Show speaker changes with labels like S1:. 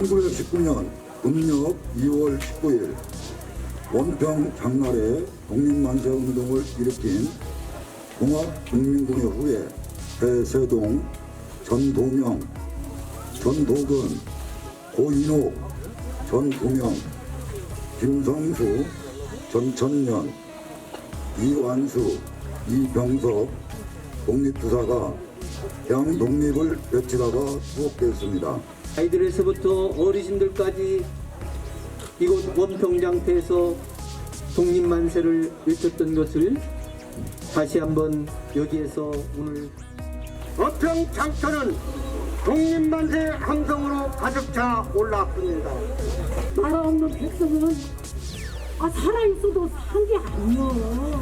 S1: (1919년) 음력 (2월 19일) 원평 장날에 독립만세 운동을 일으킨 종합국민군의 후예 배세동, 전도명, 전도근, 고인옥, 전두명, 김성수, 전천년, 이완수, 이병석 독립투사가 양 독립을 외치다가 투옥됐습니다.
S2: 아이들에서부터 어르신들까지 이곳 원평장터에서 독립만세를 외쳤던 것을 다시 한번 여기에서 오늘
S3: 어평 장터는 독립만세 함성으로 가득 차 올랐습니다.
S4: 나라 없는 백성은 아 살아 있어도 산 게 아니여